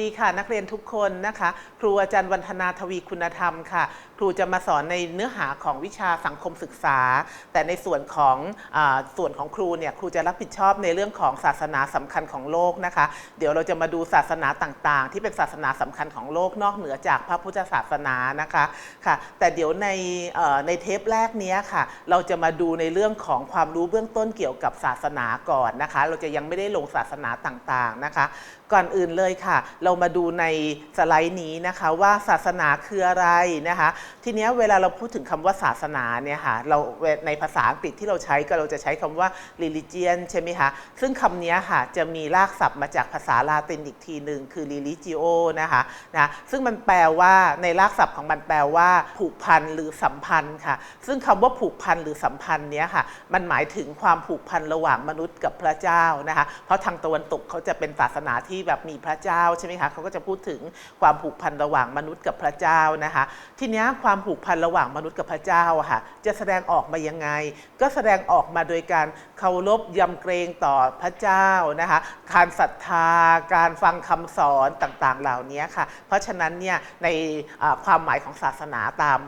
ดีค่ะ นักเรียนทุกคนนะคะ ครูอาจารย์วันธนาทวีคุณธรรมค่ะครูจะมาสอนในเนื้อหาของวิชาสังคมศึกษา แต่ในส่วนของอส่วนของครูเนี่ยครูจะรับผิดชอบในเรื่องของศาสนาสำคัญของโลกนะคะ เดี๋ยวเราจะมาดูศาสนาต่างๆ ที่เป็นศาสนาสำคัญของโลกนอกเหนือจากพระพุทธศาสนานะคะค่ะแต่เดี๋ยวในในเทปแรกนี้ค่ะ เราจะมาดูในเรื่องของความรู้เบื้องต้นเกี่ยวกับศาสนาก่อนนะคะ เราจะยังไม่ได้ลงศาสนาต่างๆนะคะ ก่อนอื่นเลยค่ะ เรามาดูในสไลด์นี้นะคะว่าศาสนาคืออะไรนะคะทีนี้เวลาเราพูดถึงคำว่าศาสนาเนี่ยค่ะเราในภาษาอังกฤษที่เราใช้ก็เราจะใช้คำว่า religion ใช่ไหมคะซึ่งคำนี้ค่ะจะมีรากศัพท์มาจากภาษาลาตินอีกทีหนึ่งคือ religio นะคะนะซึ่งมันแปลว่าในรากศัพท์ของมันแปลว่า ผูกพันหรือสัมพันธ์ค่ะซึ่งคำว่าผูกพันหรือสัมพันธ์เนี้ยค่ะมันหมายถึงความผูกพันระหว่างมนุษย์กับพระเจ้านะคะเพราะทางตะวันตกเขาจะเป็นศาสนาที่แบบมีพระเจ้าใช่ไหมคะเขาก็จะพูดถึงความผูกพันระหว่างมนุษย์กับพระเจ้านะคะทีนี้ความผูกพันระหว่างมนุษย์กับพระเจ้าค่ะจะแสดงออกมายังไง ก็แสดงออกมาโดยการเคารพยำเกรงต่อพระเจ้านะคะการศรัทธาการฟังคำสอนต่างๆ เหล่านี้ค่ะ เพราะฉะนั้นเนี่ยในความหมายของศาสนาตาม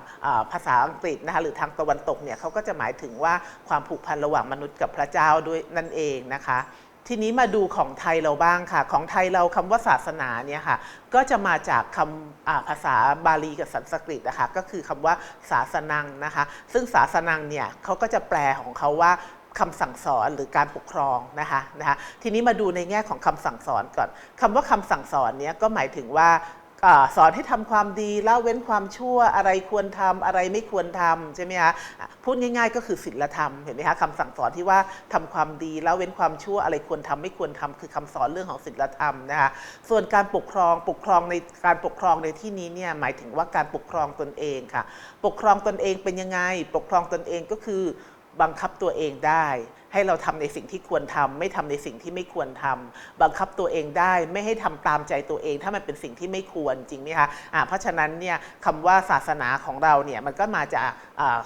ภาษาอังกฤษนะคะหรือทางตะวันตกเนี่ยเขาก็จะหมายถึงว่าความผูกพันระหว่างมนุษย์กับพระเจ้าด้วยนั่นเองนะคะ ทีนี้มาดูของไทยเราบ้างค่ะ ของไทยเราคำว่าศาสนาเนี่ยค่ะ ก็จะมาจากคำภาษาบาลีกับสันสกฤตนะคะ ก็คือคำว่าศาสนังนะคะ ซึ่งศาสนังเนี่ยเขาก็จะแปลของเขาว่าคำสั่งสอนหรือการปกครองนะคะนะคะ ทีนี้มาดูในแง่ของคำสั่งสอนก่อนคำว่าคำสั่งสอนเนี่ยก็หมายถึงว่า สอนให้ทำความดีละเว้นความชั่วอะไรควรทำอะไรไม่ควรทำใช่ไหมคะพูดง่าย ๆ ก็คือศีลธรรมเห็นไหมคะคำสั่งสอนที่ว่าทำความดีละเว้นความชั่วอะไรควรทำไม่ควรทำคือคำสอนเรื่องของศีลธรรมนะคะส่วนการปกครองปกครองในการปกครองในที่นี้เนี่ยหมายถึงว่าการปกครองตนเองค่ะ ปกครองตนเองเป็นยังไง ปกครองตนเองก็คือบังคับตัวเองได้ ให้เราทำในสิ่งที่ควรทำไม่ทำในสิ่งที่ไม่ควรทำบังคับตัวเองได้ไม่ให้ทำตามใจตัวเอง ถ้ามันเป็นสิ่งที่ไม่ควรจริงไหมคะอ่าเพราะฉะนั้นเนี่ยคำว่าศาสนาของเราเนี่ยมันก็มาจาก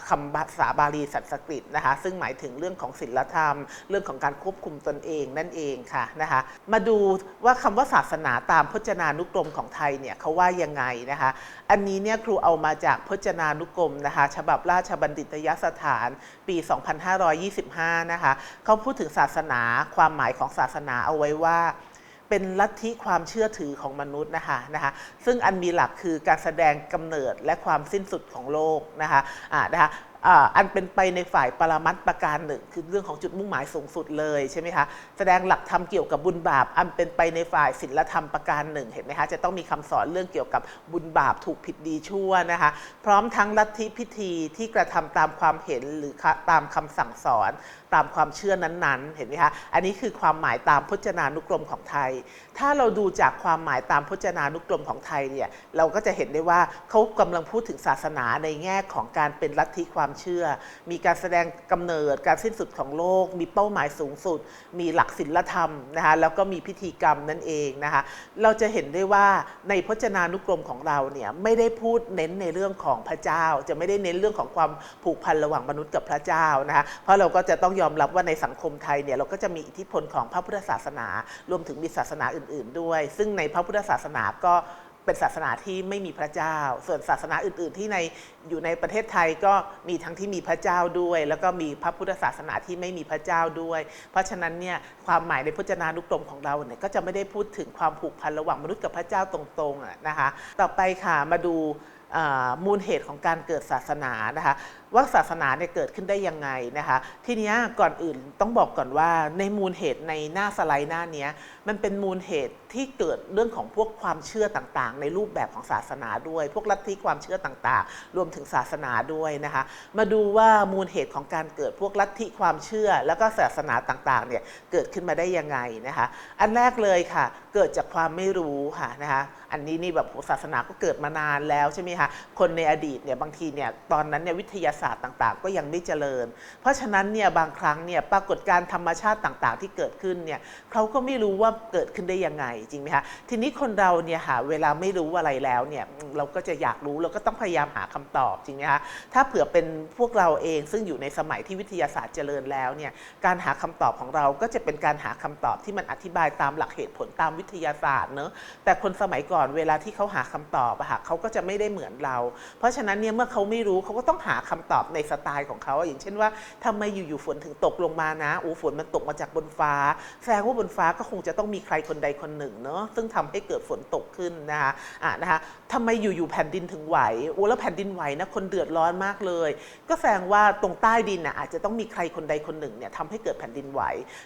คำภาษาบาลีสันสกฤตนะคะซึ่งหมายถึงเรื่องของศีลธรรม เรื่องของการควบคุมตนเองนั่นเองค่ะนะคะมาดูว่าคำว่าศาสนาตามพจนานุกรมของไทยเนี่ยเขาว่ายังไงนะคะอันนี้เนี่ยครูเอามาจากพจนานุกรมนะคะฉบับราชบัณฑิตยสถาน ปี 2525 นะคะเขาพูดถึงศาสนาความหมายของศาสนาเอาไว้ว่าเป็นลัทธิความเชื่อถือของมนุษย์นะคะนะคะซึ่งอันมีหลักคือการแสดงกำเนิดและความสิ้นสุดของโลกนะคะอ่านะคะ อันเป็นไปในฝ่ายปรามัตประการหนึ่ง คือเรื่องของจุดมุ่งหมายสูงสุดเลยใช่ไหมคะแสดงหลักธรรมเกี่ยวกับบุญบาป อันเป็นไปในฝ่ายศีลธรรมประการหนึ่งเห็นไหมคะจะต้องมีคำสอนเรื่องเกี่ยวกับบุญบาปถูกผิดดีชั่วนะคะพร้อมทั้งลัทธิพิธีที่กระทำตามความเห็นหรือตามคำสั่งสอน ตามความเชื่อนั้นๆ เห็นไหมคะอันนี้คือความหมายตามพจนานุกรมของไทย ถ้าเราดูจากความหมายตามพจนานุกรมของไทยเนี่ยเราก็จะเห็นได้ว่าเขากำลังพูดถึงศาสนาในแง่ของการเป็นลัทธิความเชื่อ มีการแสดงกำเนิดการสิ้นสุดของโลก มีเป้าหมายสูงสุด มีหลักศีลธรรมนะคะแล้วก็มีพิธีกรรมนั่นเองนะคะเราจะเห็นได้ว่าในพจนานุกรมของเราเนี่ยไม่ได้พูดเน้นในเรื่องของพระเจ้า จะไม่ได้เน้นเรื่องของความผูกพันระหว่างมนุษย์กับพระเจ้านะคะเพราะเราก็จะต้องยอมรับว่าในสังคมไทยเนี่ยเราก็จะมีอิทธิพลของพระพุทธศาสนา รวมถึงมีศาสนาอื่น ๆ ด้วย ซึ่งในพระพุทธศาสนาก็ เป็นศาสนาที่ไม่มีพระเจ้า ส่วนศาสนาอื่น ๆ ที่ในอยู่ในประเทศไทยก็มีทั้งที่มีพระเจ้าด้วย แล้วก็มีพระพุทธศาสนาที่ไม่มีพระเจ้าด้วย เพราะฉะนั้นเนี่ยความหมายในพจนานุกรมของเราเนี่ยก็จะไม่ได้พูดถึงความผูกพันระหว่างมนุษย์กับพระเจ้าตรงๆนะคะ ต่อไปค่ะมาดูมูลเหตุของการเกิดศาสนานะคะ ว่าศาสนาเนี่ยเกิดขึ้นได้ยังไงนะคะ ทีนี้ก่อนอื่นต้องบอกก่อนว่าในมูลเหตุในหน้าสไลด์หน้านี้มันเป็นมูลเหตุที่เกิดเรื่องของพวกความเชื่อต่างๆ ในรูปแบบของศาสนาด้วย พวกลัทธิความเชื่อต่างๆ รวมถึงศาสนาด้วยนะคะ มาดูว่ามูลเหตุของการเกิดพวกลัทธิความเชื่อ แล้วก็ศาสนาต่างๆเนี่ยเกิดขึ้นมาได้ยังไงนะคะ อันแรกเลยค่ะ เกิดจากความไม่รู้ค่ะนะคะอันนี้นี่แบบศาสนาก็เกิดมานานแล้วใช่ไหมคะคนในอดีตเนี่ยบางทีเนี่ยตอนนั้นเนี่ยวิทยาศาสตร์ต่างๆ ก็ยังไม่เจริญ เพราะฉะนั้นเนี่ยบางครั้งเนี่ยปรากฏการธรรมชาติต่างๆ ที่เกิดขึ้นเนี่ยเขาก็ไม่รู้ว่าเกิดขึ้นได้ยังไงจริงไหมคะทีนี้คนเราเนี่ยหาเวลาไม่รู้อะไรแล้วเนี่ยเราก็จะอยากรู้เราก็ต้องพยายามหาคำตอบจริงไหมคะถ้าเผื่อเป็นพวกเราเองซึ่งอยู่ในสมัยที่วิทยาศาสตร์เจริญแล้วเนี่ยการหาคำตอบของเราก็จะเป็นการหาคำตอบที่มันอธิบายตามหลักเหตุผลตามวิทยาศาสตร์เนอะแต่คนสมัยก่อนเวลาที่เขาหาคำตอบอะค่ะเขาก็จะไม่ได้เหมือนเรา เพราะฉะนั้นเนี่ยเมื่อเขาไม่รู้เขาก็ต้องหาคำตอบในสไตล์ของเขาอย่างเช่นว่าทำไมอยู่ๆฝนถึงตกลงมานะโอ้ฝนมันตกมาจากบนฟ้า แสดงว่าบนฟ้าก็คงจะต้องมีใครคนใดคนหนึ่งเนอะซึ่งทำให้เกิดฝนตกขึ้นนะคะอะนะคะทำไมอยู่ๆแผ่นดินถึงไหวโอ้แล้วแผ่นดินไหวนะคนเดือดร้อนมากเลย ก็แสดงว่าตรงใต้ดินนะอาจจะต้องมีใครคนใดคนหนึ่งเนี่ยทำให้เกิดแผ่นดินไหว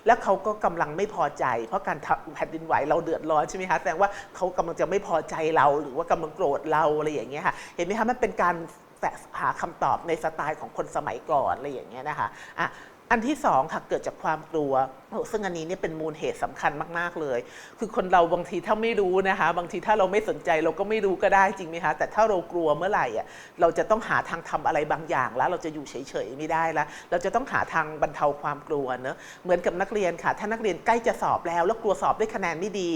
แล้วเขาก็กำลังไม่พอใจ เพราะการแผ่นดินไหวเราเดือดร้อนใช่ไหมคะแสดงว่าเขากำลังจะไม่พอใจเราหรือว่ากำลังโกรธเราอะไรอย่างเงี้ยค่ะเห็นไหมคะมันเป็นการ หาคำตอบในสไตล์ของคนสมัยก่อนอะไรอย่างเงี้ยนะคะอะอันที่สองค่ะเกิดจากความกลัว ซึ่งอันนี้เนี่ยเป็นมูลเหตุสำคัญมาก ๆ เลย คือคนเราบางทีถ้าไม่รู้นะคะ บางทีถ้าเราไม่สนใจเราก็ไม่รู้ก็ได้จริงไหมคะ แต่ถ้าเรากลัวเมื่อไหร่อะเราจะต้องหาทางทำอะไรบางอย่างแล้ว เราจะอยู่เฉย ๆ ไม่ได้แล้ว เราจะต้องหาทางบรรเทาความกลัวเนอะเหมือนกับนักเรียนค่ะ ถ้านักเรียนใกล้จะสอบแล้ว แล้วกลัวสอบได้คะแนนไม่ดี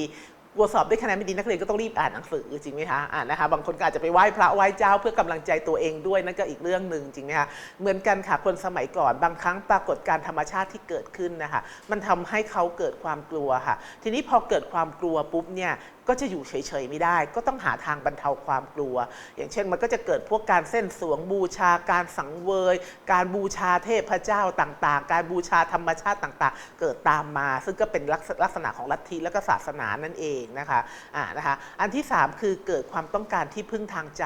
กลัวสอบได้คะแนนไม่ดีนักเรียนก็ต้องรีบอ่านหนังสือจริงไหมคะอ่านนะคะบางคนก็อาจจะไปไหว้พระไหว้เจ้าเพื่อกำลังใจตัวเองด้วยนั่นก็อีกเรื่องหนึ่งจริงไหมคะเหมือนกันค่ะคนสมัยก่อนบางครั้งปรากฏการธรรมชาติที่เกิดขึ้นนะคะมันทำให้เขาเกิดความกลัวค่ะ ทีนี้พอเกิดความกลัวปุ๊บเนี่ย ก็จะอยู่เฉยๆไม่ได้ ก็ต้องหาทางบรรเทาความกลัว อย่างเช่นมันก็จะเกิดพวกการเส้นสวงบูชาการสังเวย การบูชาเทพเจ้าต่างๆ การบูชาธรรมชาติต่างๆ เกิดตามมา ซึ่งก็เป็นลักษลกษณะของลัทธิและก็ศาสนานั่นเองนะคะอ่านะคะอันที่ 3 คือเกิดความต้องการที่พึ่งทางใจ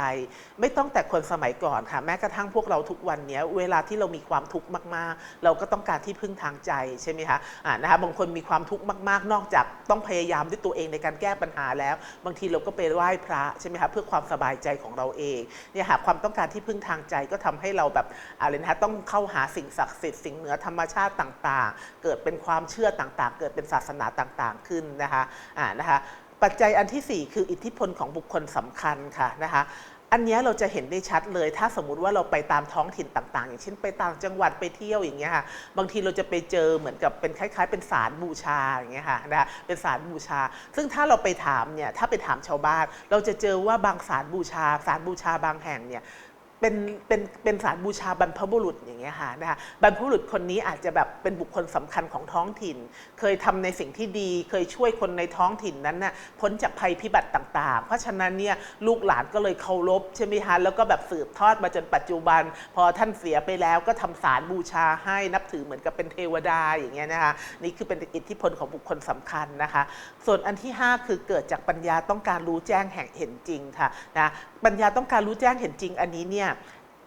ไม่ต้องแต่คนสมัยก่อนค่ะแม้กระทั่งพวกเราทุกวันนี้เวลาที่เรามีความทุกข์มากๆ เราก็ต้องการที่พึ่งทางใจใช่ไหมคะอ่านะคะบางคนมีความทุกข์มาก ๆ นอกจากต้องพยายามด้วยตัวเองในการแก้ปัญหาแล้ว บางทีเราก็ไปไหว้พระใช่ไหมคะเพื่อความสบายใจของเราเองเนี่ยหาความต้องการที่พึ่งทางใจก็ทำให้เราแบบอะไรนะคะต้องเข้าหาสิ่งศักดิ์สิทธิ์สิ่งเหนือธรรมชาติต่างๆ เกิดเป็นความเชื่อต่างๆ เกิดเป็นศาสนาต่างๆ ขึ้นนะคะอ่านะคะปัจจัยอันทีสี่4 คืออิทธิพลของบุคคลสำคัญค่ะนะคะ อันนี้เราจะเห็นได้ชัดเลย ถ้าสมมุติว่าเราไปตามท้องถิ่นต่าง ๆ อย่างเช่นไปต่างจังหวัดไปเที่ยวอย่างเงี้ยค่ะบางทีเราจะไปเจอเหมือนกับเป็นคล้าย ๆ เป็นสารบูชาอย่างเงี้ยค่ะนะคะเป็นสารบูชา ซึ่งถ้าเราไปถามเนี่ยถ้าไปถามชาวบ้าน เราจะเจอว่าบางสารบูชาสารบูชาบางแห่งเนี่ย เป็นเป็นเป็นสารบูชาบรรพบุรุษอย่างเงี้ยค่ะนะคะบรรพบุรุษคนนี้อาจจะแบบเป็นบุคคลสำคัญของท้องถิ่น เคยทำในสิ่งที่ดี เคยช่วยคนในท้องถิ่นนั้นน่ะพ้นจากภัยพิบัติต่าง ๆ เพราะฉะนั้นเนี่ยลูกหลานก็เลยเคารพใช่ไหมคะแล้วก็แบบสืบทอดมาจนปัจจุบัน พอท่านเสียไปแล้วก็ทำสารบูชาให้นับถือเหมือนกับเป็นเทวดาอย่างเงี้ยนะคะนี่คือเป็นอิทธิพลของบุคคลสำคัญนะคะ ส่วนอันที่ 5 คือเกิดจากปัญญาต้องการรู้แจ้งแห่งเห็นจริงค่ะนะปัญญาต้องการรู้แจ้งเห็นจริงอันนี้เนี่ย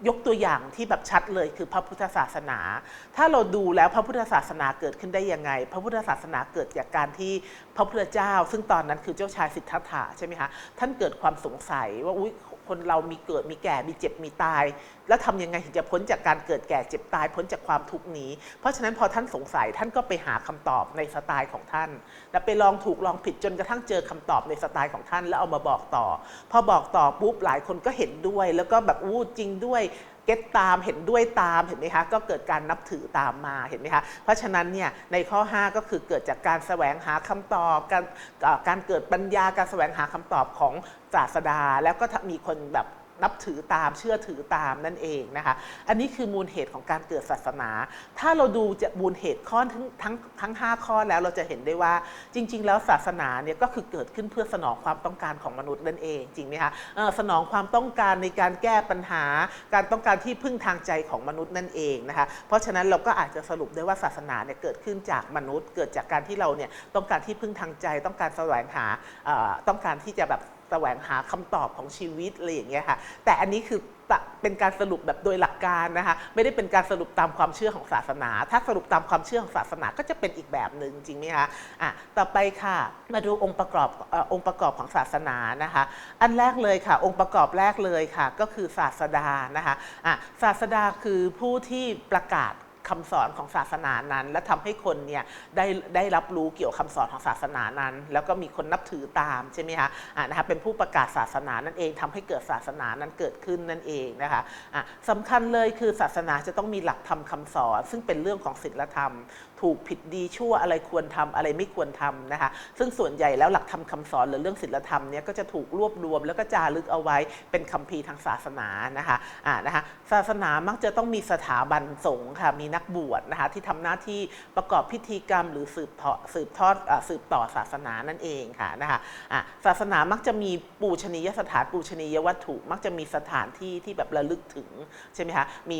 ยกตัวอย่างที่แบบชัดเลยคือพระพุทธศาสนา ถ้าเราดูแล้วพระพุทธศาสนาเกิดขึ้นได้ยังไง พระพุทธศาสนาเกิดจากการที่พระพุทธเจ้า ซึ่งตอนนั้นคือเจ้าชายสิทธัตถะใช่ไหมคะท่านเกิดความสงสัยว่าอุ๊ย คนเรามีเกิดมีแก่มีเจ็บมีตาย แล้วทำยังไงถึงจะพ้นจากการเกิดแก่เจ็บตายพ้นจากความทุกข์นี้ เพราะฉะนั้นพอท่านสงสัยท่านก็ไปหาคำตอบในสไตล์ของท่าน แล้วไปลองถูกลองผิดจนกระทั่งเจอคำตอบในสไตล์ของท่าน แล้วเอามาบอกต่อ พอบอกต่อปุ๊บหลายคนก็เห็นด้วย แล้วก็แบบอู้จริงด้วย เก็ตตามเห็นด้วยตามเห็นไหมคะก็เกิดการนับถือตามมาเห็นไหมคะเพราะฉะนั้นเนี่ยในข้อ 5 ก็คือเกิดจากการแสวงหาคำตอบ การการเกิดปัญญาการแสวงหาคำตอบของศาสดา แล้วก็มีคนแบบ นับถือตามเชื่อถือตามนั่นเองนะคะ อันนี้คือมูลเหตุของการเกิดศาสนา ถ้าเราดูจากมูลเหตุข้อทั้งทั้งทั้ง5ข้อแล้วเราจะเห็นได้ว่าจริง ๆ แล้วศาสนาเนี่ยก็คือเกิดขึ้นเพื่อสนองความต้องการของมนุษย์นั่นเองจริงไหมคะสนองความต้องการในการแก้ปัญหา การต้องการที่พึ่งทางใจของมนุษย์นั่นเองนะคะเพราะฉะนั้นเราก็อาจจะสรุปได้ว่าศาสนาเนี่ยเกิดขึ้นจากมนุษย์ เกิดจากการที่เราเนี่ยต้องการที่พึ่งทางใจ ต้องการแสวงหาต้องการที่จะแบบ สวงหาคำตอบของชีวิตอะไรอย่างเงี้ยค่ะ แต่อันนี้คือเป็นการสรุปแบบโดยหลักการนะคะ ไม่ได้เป็นการสรุปตามความเชื่อของศาสนา ถ้าสรุปตามความเชื่อของศาสนาก็จะเป็นอีกแบบหนึ่งจริงไหมคะอะต่อไปค่ะมาดูองค์ประกอบเอ่อองค์ประกอบของศาสนานะคะ อันแรกเลยค่ะ องค์ประกอบแรกเลยค่ะ ก็คือศาสดานะคะอะศาสดาคือผู้ที่ประกาศ คำสอนของศาสนานั้น และทำให้คนเนี่ยได้ได้รับรู้เกี่ยวกับคำสอนของศาสนานั้น แล้วก็มีคนนับถือตามใช่ไหมคะอ่านะคะเป็นผู้ประกาศศาสนานั่นเองทำให้เกิดศาสนานั้นเกิดขึ้นนั่นเองนะคะอะสำคัญเลยคือศาสนาจะต้องมีหลักธรรมคำสอน ซึ่งเป็นเรื่องของศีลธรรมถูกผิดดีชั่วอะไรควรทำอะไรไม่ควรทำนะคะซึ่งส่วนใหญ่แล้วหลักธรรมคำสอนหรือเรื่องศีลธรรมเนี่ยก็จะถูกรวบรวมแล้วก็จารึกเอาไว้เป็นคัมภีร์ทางศาสนานะคะอ่านะคะศาสนามักจะต้องมีสถาบันสงฆ์ค่ะมีนักบวชนะคะที่ทำหน้าที่ประกอบพิธีกรรม หรือสืบทอดสืบทอดสืบต่อศาสนานั่นเองค่ะนะคะอะศาสนามักจะมีปูชนียสถานปูชนียวัตถุ มักจะมีสถานที่ที่แบบระลึกถึงใช่ไหมคะมี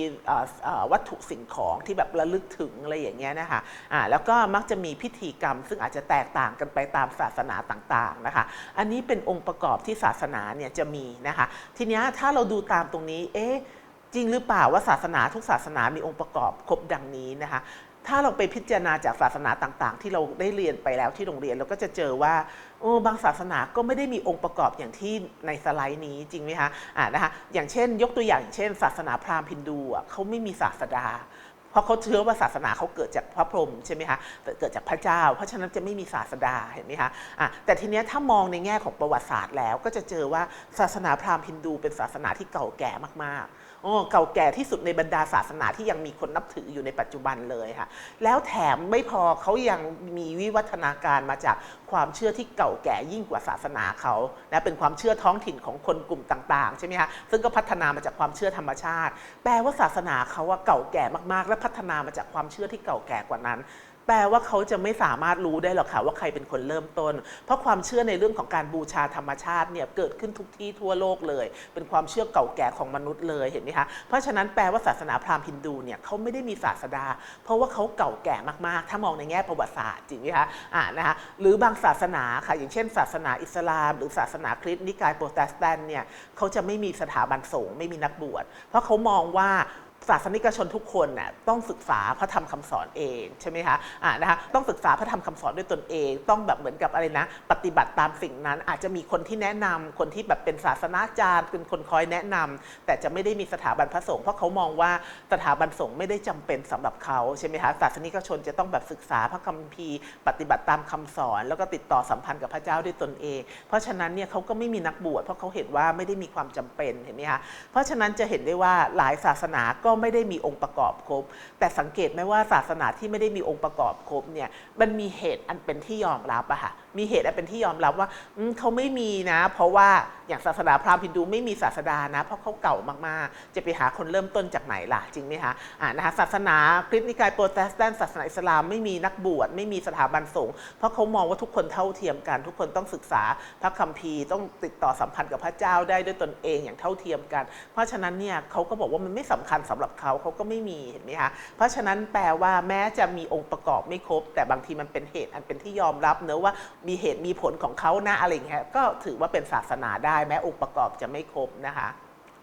วัตถุสิ่งของที่แบบระลึกถึงอะไรอย่างเงี้ยนะคะอ่าแล้วก็มักจะมีพิธีกรรม ซึ่งอาจจะแตกต่างกันไปตามศาสนาต่างๆนะคะ อันนี้เป็นองค์ประกอบที่ศาสนาเนี่ยจะมีนะคะ ทีนี้ถ้าเราดูตามตรงนี้ เอ๊ะจริงหรือเปล่าว่าศาสนาทุกศาสนามีองค์ประกอบครบดังนี้นะคะถ้าเราไปพิจารณาจากศาสนาต่างๆ ที่เราได้เรียนไปแล้วที่โรงเรียนเราก็จะเจอว่าโอ้บางศาสนาก็ไม่ได้มีองค์ประกอบอย่างที่ในสไลด์นี้จริงไหมคะอ่านะคะอย่างเช่น ยกตัวอย่างเช่น ศาสนาพราหมณ์ฮินดูอะเขาไม่มีศาสดา ราะเขาเชื่อว่าศาสนาเขาเกิดจากพระพรหมใช่ไหมคะเกิดจากพระเจ้า เพราะฉะนั้นจะไม่มีศาสดาเห็นไหมคะอะแต่ทีเนี้ยถ้ามองในแง่ของประวัติศาสตร์แล้ว ก็จะเจอว่าศาสนาพราหมณ์ฮินดูเป็นศาสนาที่เก่าแก่มากๆ เก่าแก่ที่สุดในบรรดาศาสนาที่ยังมีคนนับถืออยู่ในปัจจุบันเลยค่ะ แล้วแถมไม่พอเขายังมีวิวัฒนาการมาจากความเชื่อที่เก่าแก่ยิ่งกว่าศาสนาเขานะเป็นความเชื่อท้องถิ่นของคนกลุ่มต่างๆใช่ไหมคะซึ่งก็พัฒนามาจากความเชื่อธรรมชาติ แปลว่าศาสนาเขาว่าเก่าแก่มากๆ และพัฒนามาจากความเชื่อที่เก่าแก่กว่านั้น แปลว่าเขาจะไม่สามารถรู้ได้หรอกค่ะว่าใครเป็นคนเริ่มต้น เพราะความเชื่อในเรื่องของการบูชาธรรมชาติเนี่ยเกิดขึ้นทุกที่ทั่วโลกเลย เป็นความเชื่อเก่าแก่ของมนุษย์เลยเห็นไหมคะเพราะฉะนั้นแปลว่าศาสนาพราหมณ์ฮินดูเนี่ยเขาไม่ได้มีศาสดา เพราะว่าเขาเก่าแก่มากๆ ถ้ามองในแง่ประวัติศาสตร์จริงไหมคะอ่านะคะหรือบางศาสนาค่ะอย่างเช่น ศาสนาอิสลาม หรือศาสนาคริสต์นิกายโปรเตสแตนต์เนี่ยเขาจะไม่มีสถาบันสงฆ์ไม่มีนักบวชเพราะเขามองว่า ศาสนิกชนทุกคนน่ะต้องศึกษาพระธรรมคำสอนเองใช่ไหมคะอ่านะคะต้องศึกษาพระธรรมคำสอนด้วยตนเอง ต้องแบบเหมือนกับอะไรนะ ปฏิบัติตามสิ่งนั้น อาจจะมีคนที่แนะนำคนที่แบบเป็นศาสนาจารย์เป็นคนคอยแนะนำแต่จะไม่ได้มีสถาบันพระสงฆ์เพราะเขามองว่าสถาบันสงฆ์ไม่ได้จำเป็นสำหรับเขาใช่ไหมคะศาสนิกชนจะต้องแบบศึกษาพระคัมภีร์ ปฏิบัติตามคำสอน แล้วก็ติดต่อสัมพันธ์กับพระเจ้าด้วยตนเอง เพราะฉะนั้นเนี่ยเขาก็ไม่มีนักบวชเพราะเขาเห็นว่าไม่ได้มีความจำเป็นเห็นไหมคะเพราะฉะนั้นจะเห็นได้ว่าหลายศาสนาก็ไม่ได้มีองค์ประกอบครบ แต่สังเกตไหมว่าศาสนาที่ไม่ได้มีองค์ประกอบครบเนี่ยมันมีเหตุอันเป็นที่ยอมรับอะค่ะมีเหตุอันเป็นที่ยอมรับว่าเขาไม่มีนะ เพราะว่าอย่างศาสนาพราหมณ์ฮินดูไม่มีศาสดานะ เพราะเขาเก่ามากๆ จะไปหาคนเริ่มต้นจากไหนล่ะจริงไหมคะอ่านะคะศาสนาคริสต์นิกายโปรเตสแตนต์ศาสนาอิสลามไม่มีนักบวชไม่มีสถาบันสงฆ์เพราะเขามองว่าทุกคนเท่าเทียมกัน ทุกคนต้องศึกษาพระคัมภีร์ต้องติดต่อสัมพันธ์กับพระเจ้าได้ด้วยตนเองอย่างเท่าเทียมกัน เพราะฉะนั้นเนี่ยเขาก็บอกว่ามันไม่สำคัญสำหรับเขาเขาก็ไม่มีเห็นไหมคะเพราะฉะนั้นแปลว่าแม้จะมีองค์ประกอบไม่ครบ แต่บางทีมันเป็นเหตุอันเป็นที่ยอมรับเนอะว่ามีเหตุมีผลของเขานะอะไรอย่างเงี้ยก็ถือว่าเป็นศาสนาได้แม้องค์ประกอบจะไม่ครบนะคะ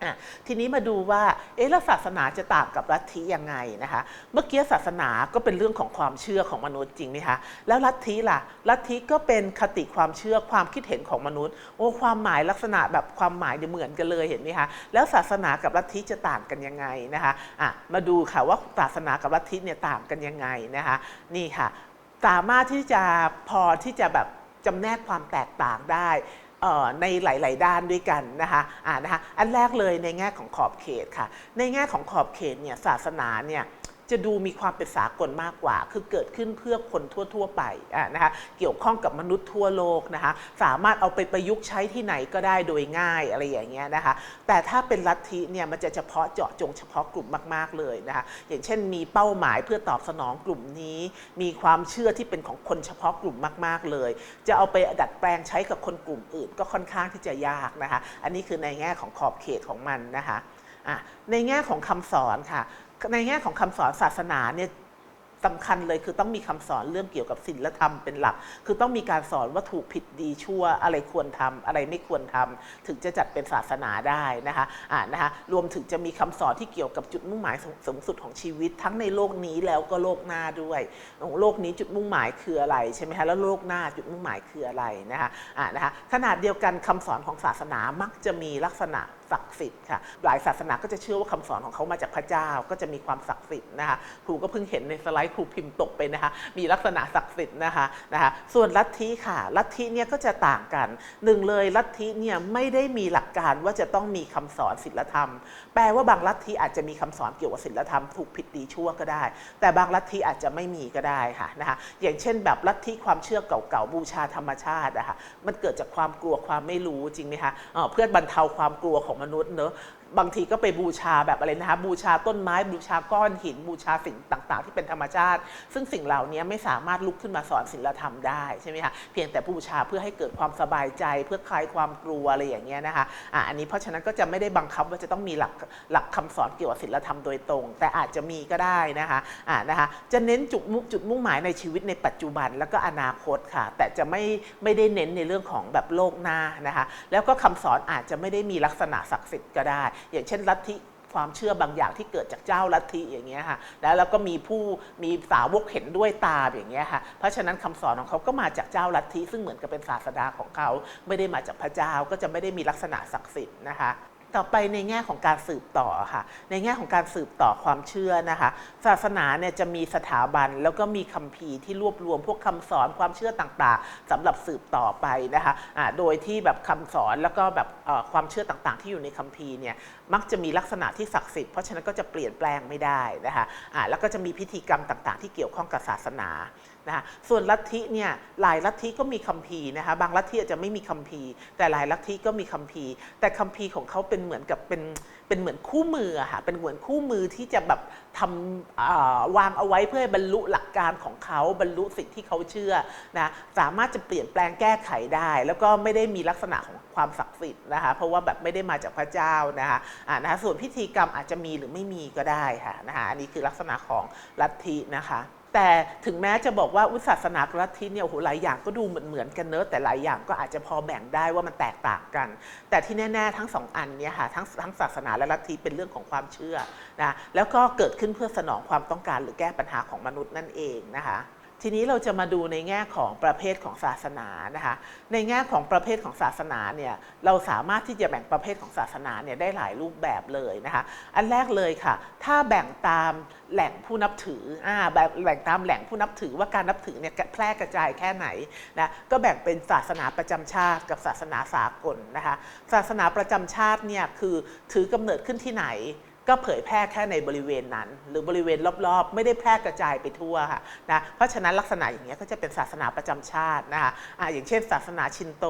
อะทีนี้มาดูว่าเอ๊ะแล้วศาสนาจะต่างกับลัทธิยังไงนะคะ เมื่อกี้ศาสนาก็เป็นเรื่องของความเชื่อของมนุษย์จริงไหมคะแล้วลัทธิล่ะลัทธิก็เป็นคติความเชื่อความคิดเห็นของมนุษย์โอ้ความหมายลักษณะแบบความหมายเนี่ยเหมือนกันเลยเห็นไหมคะแล้วศาสนากับลัทธิจะต่างกันยังไงนะคะอะมาดูค่ะว่าศาสนากับลัทธิเนี่ยต่างกันยังไงนะคะนี่ค่ะสามารถที่จะพอที่จะแบบจำแนกความแตกต่างได้ ในหลาย ๆ ด้านด้วยกันนะคะอ่านะคะอันแรกเลยในแง่ของขอบเขตค่ะ ในแง่ของขอบเขตเนี่ยศาสนาเนี่ย จะดูมีความเป็นสากลมากกว่า คือเกิดขึ้นเพื่อคนทั่ว ๆ ไปอ่านะคะ เกี่ยวข้องกับมนุษย์ทั่วโลกนะคะ สามารถเอาไปประยุกต์ใช้ที่ไหนก็ได้โดยง่ายอะไรอย่างเงี้ยนะคะ แต่ถ้าเป็นลัทธิเนี่ยมันจะเฉพาะเจาะจงเฉพาะกลุ่มมาก ๆ เลยนะคะ อย่างเช่นมีเป้าหมายเพื่อตอบสนองกลุ่มนี้ มีความเชื่อที่เป็นของคนเฉพาะกลุ่มมาก ๆ เลย จะเอาไปดัดแปลงใช้กับคนกลุ่มอื่น ก็ค่อนข้างที่จะยากนะคะ อันนี้คือในแง่ของขอบเขตของมันนะคะะในแง่ของคำสอนค่ะ ในแง่ของคำสอนศาสนาเนี่ยสำคัญเลยคือต้องมีคำสอนเรื่องเกี่ยวกับศีลธรรมเป็นหลัก คือต้องมีการสอนว่าถูกผิดดีชั่วอะไรควรทำอะไรไม่ควรทำถึงจะจัดเป็นศาสนาได้นะคะอ่านะคะรวมถึงจะมีคำสอนที่เกี่ยวกับจุดมุ่งหมายสูงสุดของชีวิต ทั้งในโลกนี้แล้วก็โลกหน้าด้วยโลกนี้จุดมุ่งหมายคืออะไรใช่ไหมคะแล้วโลกหน้าจุดมุ่งหมายคืออะไรนะคะอ่านะคะขนาดเดียวกันคำสอนของศาสนามักจะมีลักษณะศักดิ์สิทธิ์ค่ะหลายศาสนาก็จะเชื่อว่าคำสอนของเขามาจากพระเจ้าก็จะมีความศักดิ์สิทธิ์นะคะครูก็เพิ่งเห็นในสไลด์ครูพิมพ์ตกไปนะคะมีลักษณะศักดิ์สิทธิ์นะคะนะคะส่วนลัทธิค่ะลัทธิเนี่ยก็จะต่างกันหนึ่งเลยลัทธิเนี่ยไม่ได้มีหลักการว่าจะต้องมีคำสอนศีลธรรม แปลว่าบางลัทธิอาจจะมีคำสอนเกี่ยวกับศีลธรรมถูกผิดดีชั่วก็ได้ แต่บางลัทธิอาจจะไม่มีก็ได้ค่ะนะคะอย่างเช่น แบบลัทธิความเชื่อเก่าๆบูชาธรรมชาติอะค่ะมันเกิดจากความกลัวความไม่รู้จริงไหมคะเพื่อบรรเทาความกลัวของมนุษย์เนอะ บางทีก็ไปบูชาแบบอะไรนะคะบูชาต้นไม้บูชาก้อนหิน บูชาสิ่งต่างๆ ที่เป็นธรรมชาติ ซึ่งสิ่งเหล่านี้ไม่สามารถลุกขึ้นมาสอนศีลธรรมได้ใช่ไหมคะเพียงแต่บูชาเพื่อให้เกิดความสบายใจ เพื่อคลายความกลัวอะไรอย่างเงี้ยนะคะอะอันนี้เพราะฉะนั้นก็จะไม่ได้บังคับว่าจะต้องมีหลักหลักคำสอนเกี่ยวกับศีลธรรมโดยตรง แต่อาจจะมีก็ได้นะคะอ่านะคะจะเน้นจุดมุ่งจุดมุ่งหมายในชีวิตในปัจจุบันแล้วก็อนาคตค่ะ แต่จะไม่ไม่ได้เน้นในเรื่องของแบบโลกหน้านะคะแล้วก็คำสอนอาจจะไม่ได้มีลักษณะศักดิ์สิทธิ์ก็ได้อย่างเช่นลัทธิความเชื่อบางอย่างที่เกิดจากเจ้าลัทธิอย่างเงี้ยค่ะแล้วแล้วก็มีผู้มีสาวกเห็นด้วยตาอย่างเงี้ยค่ะเพราะฉะนั้นคำสอนของเขาก็มาจากเจ้าลัทธิซึ่งเหมือนกับเป็นศาสดาของเขาไม่ได้มาจากพระเจ้าก็จะไม่ได้มีลักษณะศักดิ์สิทธิ์นะคะ ต่อไปในแง่ของการสืบต่อค่ะ ในแง่ของการสืบต่อความเชื่อนะคะ ศาสนาเนี่ยจะมีสถาบันแล้วก็มีคัมภีร์ที่รวบรวมพวกคำสอนความเชื่อต่างๆสำหรับสืบต่อไปนะคะอ่าโดยที่แบบคำสอนแล้วก็แบบความเชื่อต่างๆ ที่อยู่ในคัมภีร์เนี่ยมักจะมีลักษณะที่ศักดิ์สิทธิ์เพราะฉะนั้นก็จะเปลี่ยนแปลงไม่ได้นะคะอ่าแล้วก็จะมีพิธีกรรมต่างๆ ที่เกี่ยวข้องกับศาสนา นะคะส่วนลัทธิเนี่ยหลายลัทธิก็มีคัมภีร์นะคะบางลัทธิอาจจะไม่มีคัมภีร์ แต่หลายลัทธิก็มีคัมภีร์ แต่คัมภีร์ของเขาเป็นเหมือนกับเป็นเป็นเหมือนคู่มือค่ะเป็นเหมือนคู่มือที่จะแบบทำวางเอาไว้เพื่อให้บรรลุหลักการของเขาบรรลุสิ่งที่เขาเชื่อนะสามารถจะเปลี่ยนแปลงแก้ไขได้ แล้วก็ไม่ได้มีลักษณะของความศักดิ์สิทธิ์นะคะเพราะว่าแบบไม่ได้มาจากพระเจ้านะคะอ่านะคะส่วนพิธีกรรมอาจจะมีหรือไม่มีก็ได้ค่ะนะคะอันนี้คือลักษณะของลัทธินะคะ แต่ถึงแม้จะบอกว่าอุตสาสนากับลัทธิเนี่ยโอ้โหหลายอย่างก็ดูเหมือนเหมือนกันเนอะแต่หลายอย่างก็อาจจะพอแบ่งได้ว่ามันแตกต่างกัน แต่ที่แน่ๆทั้งสองอันเนี่ยค่ะทั้งทั้งศาสนาและลัทธิเป็นเรื่องของความเชื่อนะแล้วก็เกิดขึ้นเพื่อสนองความต้องการหรือแก้ปัญหาของมนุษย์นั่นเองนะคะ ทีนี้เราจะมาดูในแง่ของประเภทของศาสนานะคะในแง่ของประเภทของศาสนาเนี่ยเราสามารถที่จะแบ่งประเภทของศาสนาเนี่ยได้หลายรูปแบบเลยนะคะอันแรกเลยค่ะ ถ้าแบ่งตามแหล่งผู้นับถืออ่าแบบแบ่งตามแหล่งผู้นับถือว่าการนับถือเนี่ยแพร่กระจายแค่ไหนนะก็แบ่งเป็นศาสนาประจำชาติกับศาสนาสากลนะคะศาสนาประจำชาติเนี่ยคือถือกำเนิดขึ้นที่ไหน ก็เผยแพร่แค่ในบริเวณนั้น หรือบริเวณรอบๆ ไม่ได้แพร่กระจายไปทั่วค่ะนะเพราะฉะนั้นลักษณะอย่างนี้ยก็จะเป็นศาสนาประจำชาตินะคะอ่าอย่างเช่น ศาสนาชินโต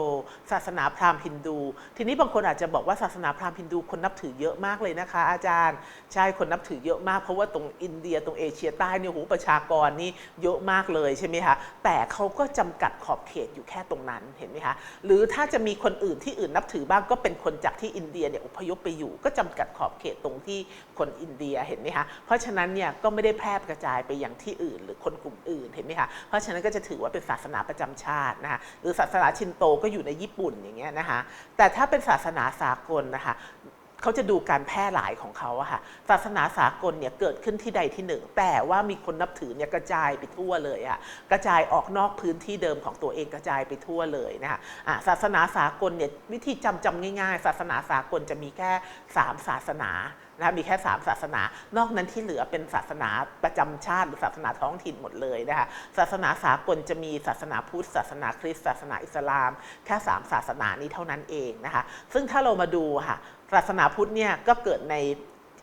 ศาสนาพราหมณ์ฮินดู ทีนี้บางคนอาจจะบอกว่าศาสนาพราหมณ์ฮินดูคนนับถือเยอะมากเลยนะคะ อาจารย์ใช่คนนับถือเยอะมากเพราะว่าตรงอินเดียตรงเอเชียใต้เนี่ยโหประชากรนี่เยอะมากเลยใช่ไหมคะแต่เขาก็จำกัดขอบเขตอยู่แค่ตรงนั้นเห็นไหมคะหรือถ้าจะมีคนอื่นที่อื่นนับถือบ้างก็เป็นคนจากที่อินเดียเนี่ยอพยพไปอยู่ ก็จำกัดขอบเขตตรงที่คนอินเดียเห็นไหมคะเพราะฉะนั้นเนี่ยก็ไม่ได้แพร่กระจายไปอย่างที่อื่น หรือคนกลุ่มอื่นเห็นไหมคะเพราะฉะนั้นก็จะถือว่าเป็นศาสนาประจำชาตินะคะหรือศาสนาชินโตก็อยู่ในญี่ปุ่นอย่างเงี้ยนะคะแต่ถ้าเป็นศาสนาสากลนะคะ เขาจะดูการแพร่หลายของเขาอะค่ะศาสนาสากลเนี่ยเกิดขึ้นที่ใดที่หนึ่ง แต่ว่ามีคนนับถือเนี่ยกระจายไปทั่วเลยอะกระจายออกนอกพื้นที่เดิมของตัวเองกระจายไปทั่วเลยนะคะะศาสนาสากลเนี่ยวิธีจำจำง่ายๆ ศาสนาสากลจะมีแค่ 3 ศาสนานะคะมีแค่ 3 ศาสนา นอกนั้นที่เหลือเป็นศาสนาประจำชาติหรือศาสนาท้องถิ่นหมดเลยนะคะ ศาสนาสากลจะมีศาสนาพุทธ ศาสนาคริสต์ ศาสนาอิสลาม แค่ 3 ศาสนานี้เท่านั้นเองนะคะ ซึ่งถ้าเรามาดูค่ะ ศาสนาพุทธเนี่ยก็เกิดใน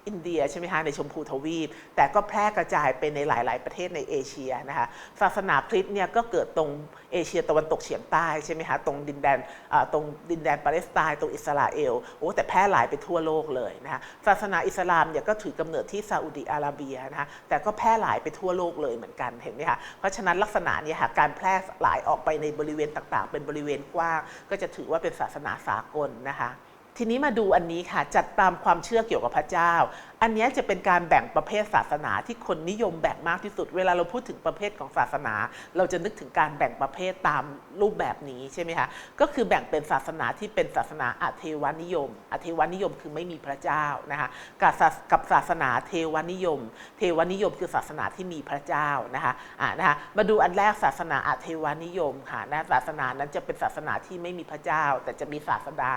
อินเดียใช่ไหมคะในชมพูทวีป แต่ก็แพร่กระจายไปในหลาย ๆ ประเทศในเอเชียนะคะศาสนาคริสต์เนี่ยก็เกิดตรงเอเชียตะวันตกเฉียงใต้ใช่ไหมคะตรงดินแดนตรงดินแดนปาเลสไตน์ตรงอิสราเอลโอ้แต่แพร่หลายไปทั่วโลกเลยนะคะศาสนาอิสลามเนี่ยก็ถือกำเนิดที่ซาอุดิอาระเบียนะคะแต่ก็แพร่หลายไปทั่วโลกเลยเหมือนกันเห็นไหมคะเพราะฉะนั้นลักษณะเนี่ยค่ะการแพร่หลายออกไปในบริเวณต่าง ๆ เป็นบริเวณกว้าง ก็จะถือว่าเป็นศาสนาสากลนะคะ ทีนี้มาดูอันนี้ค่ะจัดตามความเชื่อเกี่ยวกับพระเจ้า อันนี้จะเป็นการแบ่งประเภทศาสนาที่คนนิยมแบ่งมากที่สุด เวลาเราพูดถึงประเภทของศาสนา เราจะนึกถึงการแบ่งประเภทตามรูปแบบนี้ใช่ไหมคะก็คือแบ่งเป็นศาสนาที่เป็นศาสนาอเทวานิยมอเทวานิยมคือไม่มีพระเจ้านะคะกับศาสกับศาสนาเทวานิยม เทวานิยมคือศาสนาที่มีพระเจ้านะคะอ่านะคะมาดูอันแรกศาสนาอเทวานิยมค่ะนะศาสนานั้นจะเป็นศาสนาที่ไม่มีพระเจ้า แต่จะมีศาสดา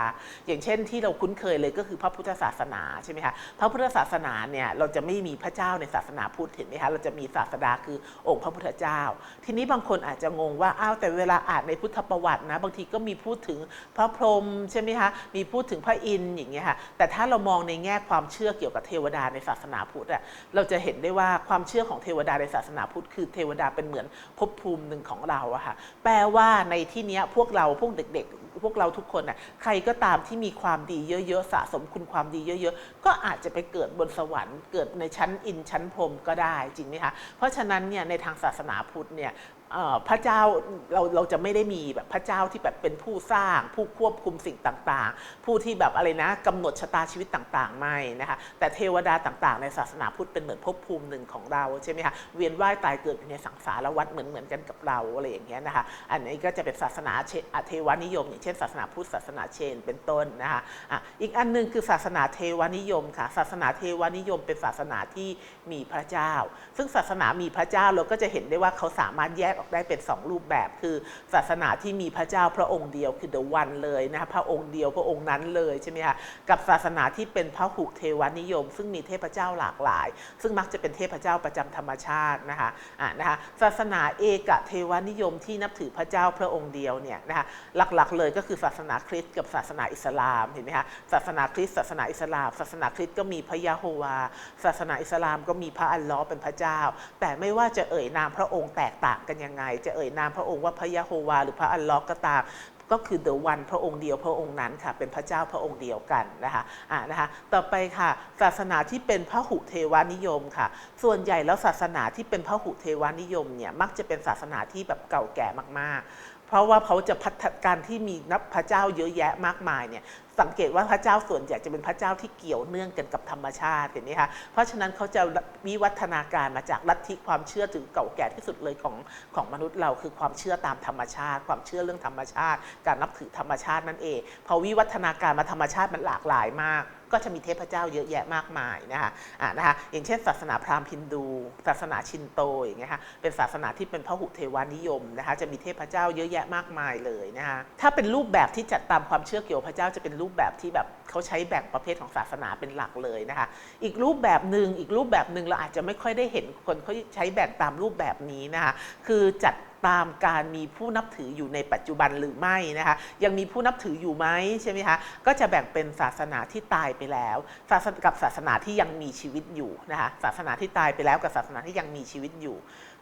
อย่างเช่นที่เราคุ้นเคยเลยก็คือพระพุทธศาสนาใช่ไหมคะพระพุทธศาสสนาเนี่ยเราจะไม่มีพระเจ้าในศาสนาพุทธเห็นไหมคะเราจะมีศาสดาคือองค์พระพุทธเจ้า ทีนี้บางคนอาจจะงงว่าอ้าวแต่เวลาอ่านในพุทธประวัตินะ บางทีก็มีพูดถึงพระพรหมใช่ไหมคะมีพูดถึงพระอินทร์อย่างเงี้ยค่ะแต่ถ้าเรามองในแง่ความเชื่อเกี่ยวกับเทวดาในศาสนาพุทธอะเราจะเห็นได้ว่าความเชื่อของเทวดาในศาสนาพุทธคือเทวดาเป็นเหมือนภพภูมิหนึ่งของเราอะค่ะแปลว่าในที่นี้พวกเราพวกเด็กๆ พวกเราทุกคนน่ะใครก็ตามที่มีความดีเยอะๆสะสมคุณความดีเยอะๆ ก็อาจจะไปเกิดบนสวรรค์เกิดในชั้นอินชั้นพรมก็ได้จริงไหมคะเพราะฉะนั้นเนี่ยในทางศาสนาพุทธเนี่ย พระเจ้าเราเราจะไม่ได้มีแบบพระเจ้าที่แบบเป็นผู้สร้าง ผู้ควบคุมสิ่งต่างๆ ผู้ที่แบบอะไรนะกำหนดชะตาชีวิตต่างๆ ไม่นะคะแต่เทวดาต่างๆ ในศาสนาพุทธเป็นเหมือนภพภูมิหนึ่งของเราใช่ไหมคะเวียนว่ายตายเกิดอยู่ในสังสารวัฏเหมือนเหมือนกันกับเราอะไรอย่างเงี้ยนะคะอันนี้ก็จะเป็นศาสนาเชอเทวานิยม อย่างเช่นศาสนาพุทธศาสนาเชนเป็นต้นนะคะอะอีกอันหนึงคือศาสนาเทวานิยมค่ะศาสนาเทวานิยมเป็นศาสนาที่มีพระเจ้า ซึ่งศาสนามีพระเจ้าเราก็จะเห็นได้ว่าเขาสามารถแยกออกได้เป็น 2 รูปแบบ คือศาสนาที่มีพระเจ้าพระองค์เดียวคือ the one เลยนะคะพระองค์เดียวพระองค์นั้นเลยใช่ไหมคะกับศาสนาที่เป็นพระหุเทวานิยม ซึ่งมีเทพเจ้าหลากหลาย ซึ่งมักจะเป็นเทพเจ้าประจำธรรมชาตินะคะอะนะคะศาสนาเอกเทวานิยมที่นับถือพระเจ้าพระองค์เดียวเนี่ยนะคะหลักๆเลยก็คือศาสนาคริสต์กับศาสนาอิสลามเห็นไหมคะศาสนาคริสต์ศาสนาอิสลาม ศาสนาคริสต์ก็มีพระยะโฮวา ศาสนาอิสลามก็มีพระอัลลอฮ์เป็นพระเจ้า แต่ไม่ว่าจะเอ่ยนามพระองค์แตกต่างกันยังไง จะเอ่ยนามพระองค์ว่าพระยะโฮวา หรือพระอัลลอฮ์ก็ตามก็คือ the one พระองค์เดียวพระองค์นั้นค่ะ เป็นพระเจ้าพระองค์เดียวกันนะคะอ่านะคะต่อไปค่ะ ศาสนาที่เป็นพระหุเทวานิยมค่ะ ส่วนใหญ่แล้วศาสนาที่เป็นพระหุเทวานิยมเนี่ยมักจะเป็นศาสนาที่แบบเก่าแก่มากๆ เพราะว่าเขาจะพัฒการที่มีนับพระเจ้าเยอะแยะมากมายเนี่ยสังเกตว่าพระเจ้าส่วนใหญ่จะเป็นพระเจ้าที่เกี่ยวเนื่องกันกับธรรมชาติเห็นไหมคะเพราะฉะนั้นเขาจะวิวัฒนาการมาจากลัทธิความเชื่อถึงเก่าแก่ที่สุดเลยของของมนุษย์เราคือความเชื่อตามธรรมชาติ ความเชื่อเรื่องธรรมชาติ การนับถือธรรมชาตินั่นเองพอวิวัฒนาการมาธรรมชาติมันหลากหลายมาก ก็จะมีเทพเจ้าเยอะแยะมากมายนะคะอ่านะคะอย่างเช่น ศาสนาพราหมณ์ฮินดู ศาสนาชินโตอย่างเงี้ยค่ะเป็นศาสนาที่เป็นพหุเทวานิยมนะคะจะมีเทพเจ้าเยอะแยะมากมายเลยนะคะถ้าเป็นรูปแบบที่จัดตามความเชื่อเกี่ยวกับพระเจ้าจะเป็นรูปแบบที่แบบเขาใช้แบ่งประเภทของศาสนาเป็นหลักเลยนะคะอีกรูปแบบหนึ่งอีกรูปแบบหนึ่งเราอาจจะไม่ค่อยได้เห็นคนเขาใช้แบ่งตามรูปแบบนี้นะคะคือจัด ตามการมีผู้นับถืออยู่ในปัจจุบันหรือไม่นะคะยังมีผู้นับถืออยู่ไหมใช่ไหมคะก็จะแบ่งเป็นศาสนาที่ตายไปแล้วศาสนากับศาสนาที่ยังมีชีวิตอยู่นะคะศาสนาที่ตายไปแล้วกับศาสนาที่ยังมีชีวิตอยู่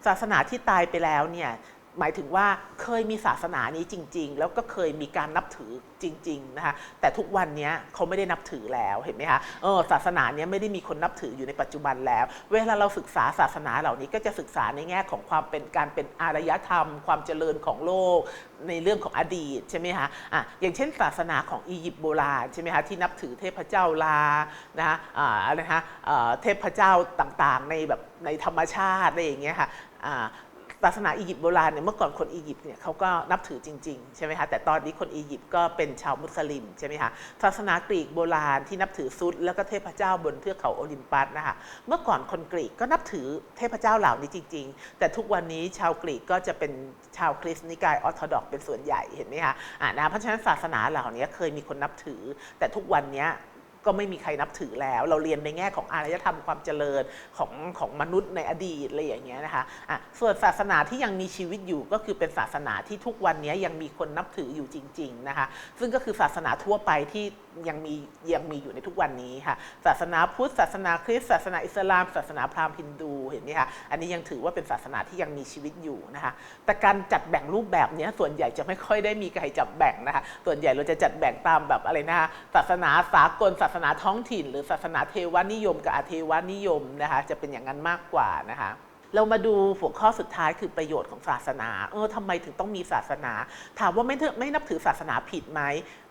ศาสนาที่ตายไปแล้วเนี่ย หมายถึงว่าเคยมีศาสนานี้จริง ๆ แล้วก็เคยมีการนับถือจริง ๆ นะคะ แต่ทุกวันนี้เขาไม่ได้นับถือแล้วเห็นไหมคะเออศาสนาเนี้ยไม่ได้มีคนนับถืออยู่ในปัจจุบันแล้ว เวลาเราศึกษาศาสนาเหล่านี้ก็จะศึกษาในแง่ของความเป็นการเป็นอารยธรรม ความเจริญของโลก ในเรื่องของอดีตใช่ไหมคะอะอย่างเช่น ศาสนาของอียิปต์โบราณใช่ไหมคะที่นับถือเทพเจ้าลานะคะอ่าอะไรนะคะเอ่อเทพเจ้าต่างๆ ในแบบในธรรมชาติอะไรอย่างเงี้ยค่ะอ่า ศาสนาอียิปต์โบราณเนี่ยเมื่อก่อนคนอียิปต์เนี่ยเขาก็นับถือจริงๆใช่ไหมคะแต่ตอนนี้คนอียิปต์ก็เป็นชาวมุสลิมใช่ไหมคะศาสนากรีกโบราณที่นับถือซุดแล้วก็เทพเจ้าบนเทือกเขาโอลิมปัสนะคะเมื่อก่อนคนกรีกก็นับถือเทพเจ้าเหล่านี้จริง ๆ แต่ทุกวันนี้ชาวกรีกก็จะเป็นชาวคริสต์นิกายออร์โธดอกซ์เป็นส่วนใหญ่เห็นไหมคะอ่านะเพราะฉะนั้นศาสนาเหล่านี้เคยมีคนนับถือ แต่ทุกวันนี้ ก็ไม่มีใครนับถือแล้ว เราเรียนในแง่ของอารยธรรมความเจริญของของมนุษย์ในอดีตอะไรอย่างเงี้ยนะคะอะส่วนศาสนาที่ยังมีชีวิตอยู่ก็คือเป็นศาสนาที่ทุกวันนี้ยังมีคนนับถืออยู่จริง ๆนะคะ ซึ่งก็คือศาสนาทั่วไปที่ยังมียังมีอยู่ในทุกวันนี้ค่ะ ศาสนาพุทธ ศาสนาคริสต์ศาสนาอิสลาม ศาสนาพราหมณ์ฮินดูเห็นไหมคะอันนี้ยังถือว่าเป็นศาสนาที่ยังมีชีวิตอยู่นะคะแต่การจัดแบ่งรูปแบบเนี้ยส่วนใหญ่จะไม่ค่อยได้มีใครจับแบ่งนะคะส่วนใหญ่เราจะจัดแบ่งตามแบบอะไรนะคะศาสนาสากลศาสนาท้องถิ่น หรือศาสนาเทวานิยม กับอาเทวานิยมนะคะจะเป็นอย่างนั้นมากกว่านะคะ เรามาดูหัวข้อสุดท้ายคือประโยชน์ของศาสนา เออทำไมถึงต้องมีศาสนา ถามว่าไม่เถอไม่นับถือศาสนาผิดไหม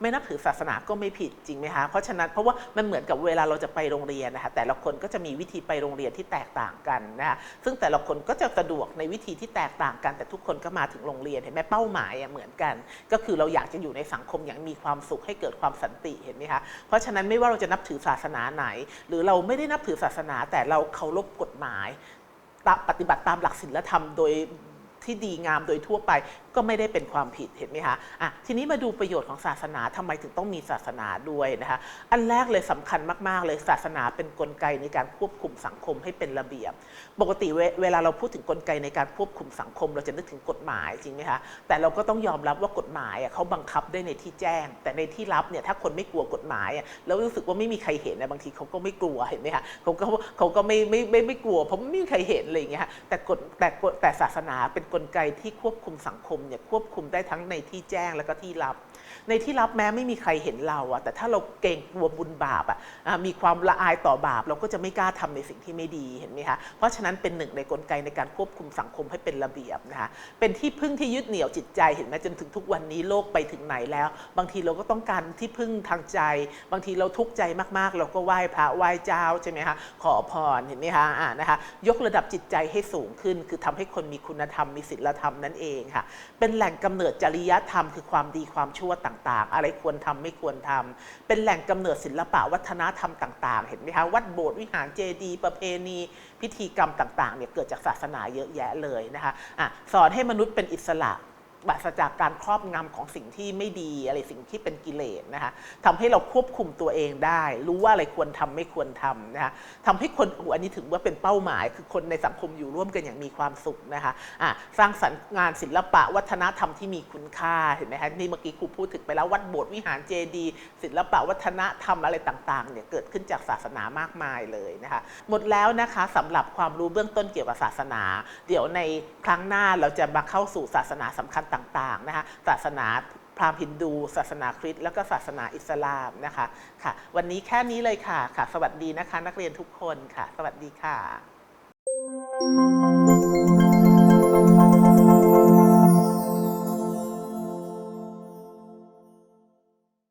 ไม่นับถือศาสนาก็ไม่ผิดจริงไหมคะ เพราะฉะนั้นเพราะว่ามันเหมือนกับเวลาเราจะไปโรงเรียนนะคะแต่ละคนก็จะมีวิธีไปโรงเรียนที่แตกต่างกันนะคะซึ่งแต่ละคนก็จะสะดวกในวิธีที่แตกต่างกัน แต่ทุกคนก็มาถึงโรงเรียนเห็นไหมเป้าหมายเหมือนกัน ก็คือเราอยากจะอยู่ในสังคมอย่างมีความสุขให้เกิดความสันติเห็นไหมคะเพราะฉะนั้นไม่ว่าเราจะนับถือศาสนาไหน หรือเราไม่ได้นับถือศาสนาแต่เราเคารพกฎหมาย ปฏิบัติตามหลักศีลธรรมโดยที่ดีงามโดยทั่วไป ก็ไม่ได้เป็นความผิดเห็นไหมคะอะทีนี้มาดูประโยชน์ของศาสนาทำไมถึงต้องมีศาสนาด้วยนะคะอันแรกเลยสำคัญมากๆ เลยศาสนาเป็นนกลไกในการควบคุมสังคมให้เป็นระเบียบ ปกติเวเวลาเราพูดถึงกลไกในการควบคุมสังคม เราจะนึกถึงกฎหมายจริงไหมคะแต่เราก็ต้องยอมรับว่ากฎหมายเขาบังคับได้ในที่แจ้ง แต่ในที่ลับเนี่ยถ้าคนไม่กลัวกฎหมายแล้วรู้สึกว่าไม่มีใครเห็นนะบางทีเขาก็ไม่กลัวเห็นไหมคะเขาก็เขาก็ไม่ไม่ไม่ไม่กลัวเพราะไม่มีใครเห็นอะไรอย่างเงี้ยแต่กฎแต่แต่ศาสนาเป็นกลไกที่ควบคุมสังคมเนี่ยควบคุมได้ทั้งในที่แจ้งแล้วก็ที่ลับ ในที่ลับแม้ไม่มีใครเห็นเราอะแต่ถ้าเราเกรงกลัวบุญบาปอะมีความละอายต่อบาป เราก็จะไม่กล้าทำในสิ่งที่ไม่ดีเห็นไหมคะเพราะฉะนั้นเป็นหนึ่งในกลไกในการควบคุมสังคมให้เป็นระเบียบนะคะเป็นที่พึ่งที่ยึดเหนี่ยวจิตใจเห็นไหมจนถึงทุกวันนี้โลกไปถึงไหนแล้ว บางทีเราก็ต้องการที่พึ่งทางใจ บางทีเราทุกข์ใจมากๆ เราก็ไหว้พระไหว้เจ้าใช่ไหมคะขอพรเห็นไหมคะอ่านะคะยกระดับจิตใจให้สูงขึ้น คือทำให้คนมีคุณธรรมมีศีลธรรมนั่นเองค่ะเป็นแหล่งกำเนิดจริยธรรมคือความดีความชั่วต่างๆ อะไรควรทำไม่ควรทำเป็นแหล่งกำเนิดศิลปะวัฒนธรรมต่างๆ เห็นไหมคะวัดโบสถ์วิหารเจดีย์ประเพณี พิธีกรรมต่างๆเนี่ยเกิดจากศาสนาเยอะแยะเลยนะคะอะสอนให้มนุษย์เป็นอิสระ ปราศจากการครอบงำของสิ่งที่ไม่ดีอะไรสิ่งที่เป็นกิเลสนะคะทำให้เราควบคุมตัวเองได้ รู้ว่าอะไรควรทำไม่ควรทำนะคะทำให้คนโอ้โหอันนี้ถือว่าเป็นเป้าหมาย คือคนในสังคมอยู่ร่วมกันอย่างมีความสุขนะคะะสร้างสรรค์งานศิลปะวัฒนธรรมที่มีคุณค่าเห็นไหมคะนี่เมื่อกี้ครูพูดถึงไปแล้ววัดโบสถ์วิหารเจดีย์ศิลปะวัฒนธรรมอะไรต่างๆเนี่ยเกิดขึ้นจากศาสนามากมายเลยนะคะหมดแล้วนะคะสำหรับความรู้เบื้องต้นเกี่ยวกับศาสนา เดี๋ยวในครั้งหน้าเราจะมาเข้าสู่ศาสนาสำคัญต่างๆนะคะศาสนาพราหมณ์ฮินดู ศาสนาคริสต์แล้วก็ศาสนาอิสลามนะคะค่ะ วันนี้แค่นี้เลยค่ะค่ะ สวัสดีนะคะ นักเรียนทุกคนค่ะ สวัสดีค่ะ